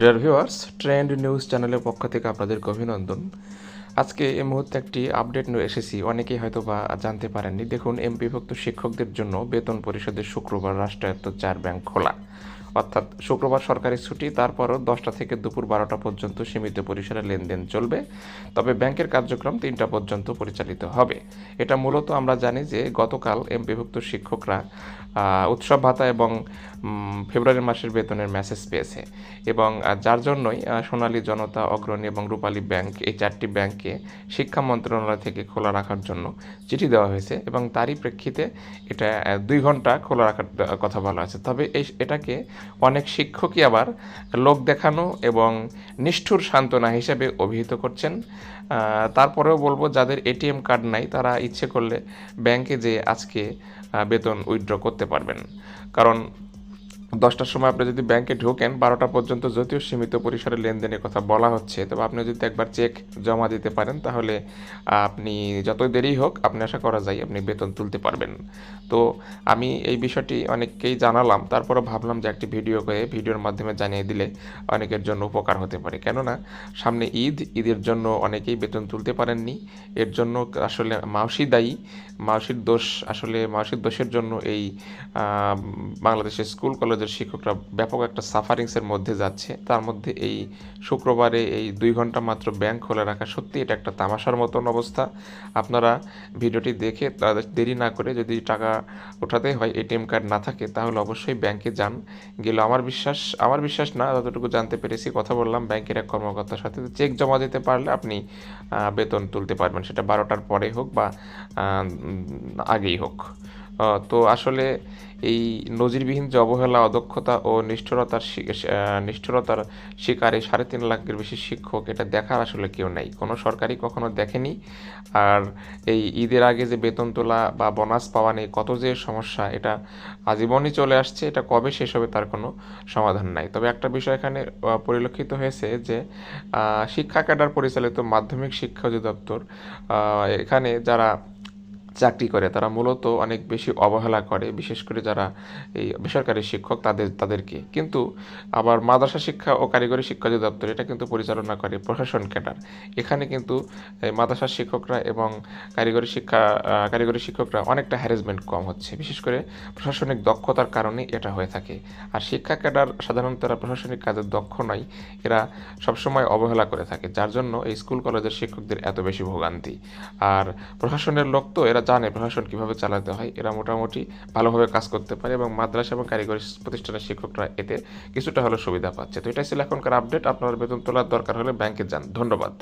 Dear viewers trend news চ্যানেলের পক্ষ থেকে আপনাদেরকে অভিনন্দন। আজকে এই মুহূর্তে একটি আপডেট এসেছি। অনেকেই হয়তো বা জানতে পারেননি। দেখুন এমপিভুক্ত শিক্ষকদের জন্য বেতন পরিষদের শুক্রবার রাষ্ট্রায়ত্ত চার ব্যাংক খোলা। অর্থাৎ শুক্রবার সরকারি ছুটি, তারপরও দশটা থেকে দুপুর বারোটা পর্যন্ত সীমিত পরিসরে লেনদেন চলবে। তবে ব্যাংকের কার্যক্রম তিনটা পর্যন্ত পরিচালিত হবে। এটা মূলত আমরা জানি যে গতকাল এমপিভুক্ত শিক্ষকরা উৎসব ভাতা এবং ফেব্রুয়ারি মাসের বেতনের মেসেজ পেয়েছে এবং যার জন্যই সোনালী জনতা, অগ্রণী এবং রূপালী ব্যাংক এই চারটি ব্যাংককে শিক্ষা মন্ত্রণালয় থেকে খোলা রাখার জন্য চিঠি দেওয়া হয়েছে এবং তারই প্রেক্ষিতে এটা দুই ঘণ্টা খোলা রাখার কথা বলা আছে। তবে এই, এটাকে অনেক শিক্ষকই আবার লোক দেখানো এবং নিষ্ঠুর সান্ত্বনা হিসেবে অভিহিত করছেন। তারপরেও বলব, যাদের এটিএম কার্ড নাই, তারা ইচ্ছে করলে ব্যাংকে যে আজকে বেতন উইথড্র করতে পারবেন। কারণ দশটার সময় আপনি যদি ব্যাংকে ঢোকেন, বারোটা পর্যন্ত যদিও সীমিত পরিসরে লেনদেনের কথা বলা হচ্ছে, তবে আপনি যদি একবার চেক জমা দিতে পারেন, তাহলে আপনি যতই দেরি হোক, আপনি আশা করা যায় আপনি বেতন তুলতে পারবেন। তো আমি এই বিষয়টি অনেককেই জানালাম তারপরে ভাবলাম যে একটি ভিডিও করে ভিডিওর মাধ্যমে জানিয়ে দিলে অনেকের জন্য উপকার হতে পারে। কেননা, সামনে ঈদ, ঈদের জন্য অনেকেই বেতন তুলতে পারেননি, এর জন্য আসলে মাউসি দায়ী, মাউসির দোষ, আসলে মাউসির দোষের জন্য এই বাংলাদেশের স্কুল কলেজের শিক্ষকরা ব্যাপক একটা সাফারিংসের মধ্যে যাচ্ছে। তার মধ্যে এই শুক্রবারে এই দুই ঘণ্টা মাত্র ব্যাংক খোলা রাখা সত্যি এটা একটা তামাশার মতন অবস্থা। আপনারা ভিডিওটি দেখে তাদের দেরি না করে যদি টাকা ওঠাতে হয় এটিএম কার্ড না থাকে তাহলে অবশ্যই ব্যাংকে যান। গেলে আমার বিশ্বাস আমার বিশ্বাস না, যতটুকু জানতে পেরেছি, কথা বললাম ব্যাংকের এক কর্মকর্তার সাথে। চেক জমা দিতে পারলে আপনি বেতন তুলতে পারবেন। সেটা বারোটার পরে হোক বা আগেই হোক। তো আসলে এই নজিরবিহীন যে অবহেলা, অদক্ষতা ও নিষ্ঠুরতার নিষ্ঠুরতার শিকারে সাড়ে তিন লাখের বেশি শিক্ষক এটা দেখার আসলে কেউ নাই। কোনো সরকারি কখনো দেখেনি। আর এই ঈদের আগে যে বেতন তোলা বা বোনাস পাওয়া নেই কত যে সমস্যা, এটা আজীবনই চলে আসছে। এটা কবে শেষ হবে তার কোনো সমাধান নাই। তবে একটা বিষয় এখানে পরিলক্ষিত হয়েছে যে শিক্ষা ক্যাডার পরিচালিত মাধ্যমিক শিক্ষা অধিদপ্তর এখানে যারা চাকরি করে, তারা মূলত অনেক বেশি অবহেলা করে, বিশেষ করে যারা এই বেসরকারি শিক্ষক তাদের, তাদেরকে। কিন্তু আবার মাদ্রাসা শিক্ষা ও কারিগরি শিক্ষা অধিদপ্তর এটা কিন্তু পরিচালনা করে প্রশাসন ক্যাডার। এখানে কিন্তু মাদ্রাসার শিক্ষকরা এবং কারিগরি শিক্ষা কারিগরি শিক্ষকরা অনেকটা হ্যারাসমেন্ট কম হচ্ছে। বিশেষ করে প্রশাসনিক দক্ষতার কারণে এটা হয়ে থাকে। আর শিক্ষা ক্যাডার সাধারণত এরা প্রশাসনিক কাজে দক্ষ নয়, এরা সবসময় অবহেলা করে থাকে, যার জন্য এই স্কুল কলেজের শিক্ষকদের এত বেশি ভোগান্তি। আর প্রশাসনের লোক তো এরা জানে প্রশাসন কীভাবে চালাতে হয়, এরা মোটামুটি ভালোভাবে কাজ করতে পারে এবং মাদ্রাসা এবং কারিগরি প্রতিষ্ঠানের শিক্ষকরা এতে কিছুটা হলেও সুবিধা পাচ্ছে। তো এটাই ছিল এখনকার আপডেট আপনার বেতন তোলার দরকার হলে ব্যাংকে যান। ধন্যবাদ।